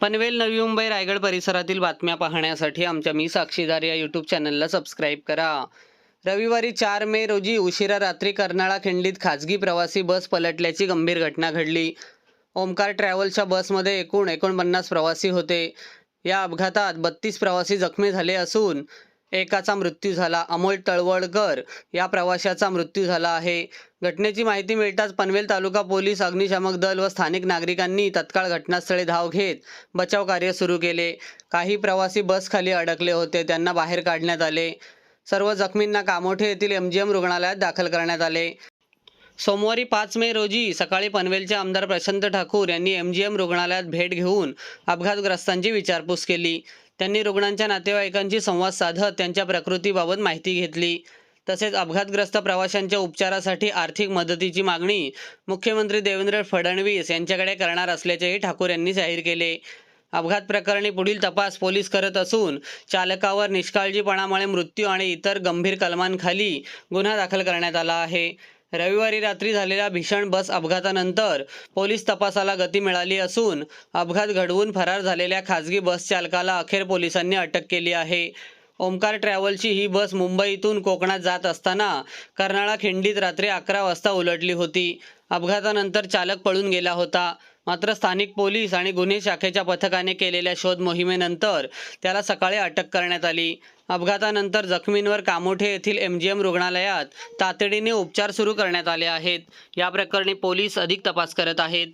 पनवेल नवी मुंबई रायगड परिसरातील बातम्या पाहण्यासाठी आमच्या मी साक्षीदार या यूट्यूब चॅनलला सबस्क्राईब करा. रविवारी चार मे रोजी उशिरा रात्री कर्नाळा खिंडीत खाजगी प्रवासी बस पलटल्याची गंभीर घटना घडली. ओमकार ट्रॅव्हल्सच्या बसमध्ये एकूण एकोणपन्नास प्रवासी होते. या अपघातात बत्तीस प्रवासी जखमी झाले असून एकाचा मृत्यू झाला. अमोल तळवळकर या प्रवाशाचा मृत्यू झाला आहे. घटनेची माहिती मिळताच पनवेल तालुका पोलीस अग्निशामक दल व स्थानिक नागरिकांनी तत्काळ घटनास्थळी धाव घेत बचाव कार्य सुरू केले. काही प्रवासी बसखाली अडकले होते. त्यांना बाहेर काढण्यात आले. सर्व जखमींना कामोठे येथील एमजीएम रुग्णालयात दाखल करण्यात आले. सोमवारी पाच मे रोजी सकाळी पनवेलचे आमदार प्रशांत ठाकूर यांनी एमजीएम रुग्णालयात भेट घेऊन अपघातग्रस्तांची विचारपूस केली. त्यांनी रुग्णांच्या नातेवाईकांशी संवाद साधत त्यांच्या प्रकृतीबाबत माहिती घेतली. तसेच अपघातग्रस्त प्रवाशांच्या उपचारासाठी आर्थिक मदतीची मागणी मुख्यमंत्री देवेंद्र फडणवीस यांच्याकडे करणार असल्याचेही ठाकूर यांनी जाहीर केले. अपघात प्रकरणी पुढील तपास पोलीस करत असून चालकावर निष्काळजीपणामुळे मृत्यू आणि इतर गंभीर कलमांखाली गुन्हा दाखल करण्यात आला आहे. रविवारी रात्री झालेल्या भीषण बस अपघातानंतर पोलीस तपासाला गती मिळाली असून अपघात घडवून फरार झालेल्या खासगी बस चालकाला अखेर पोलिसांनी अटक केली आहे. ओमकार ट्रॅव्हलची ही बस मुंबईतून कोकणात जात असताना कर्नाळा खिंडीत रात्री अकरा वाजता उलटली होती. अपघातानंतर चालक पळून गेला होता. मात्र स्थानिक पोलीस आणि गुन्हे शाखेच्या पथकाने केलेल्या शोध मोहिमेनंतर त्याला सकाळी अटक करण्यात आली. अपघातानंतर जखमींवर कामोठे येथील एम जी एम रुग्णालयात तातडीने उपचार सुरू करण्यात आले आहेत. या प्रकरणी पोलीस अधिक तपास करत आहेत.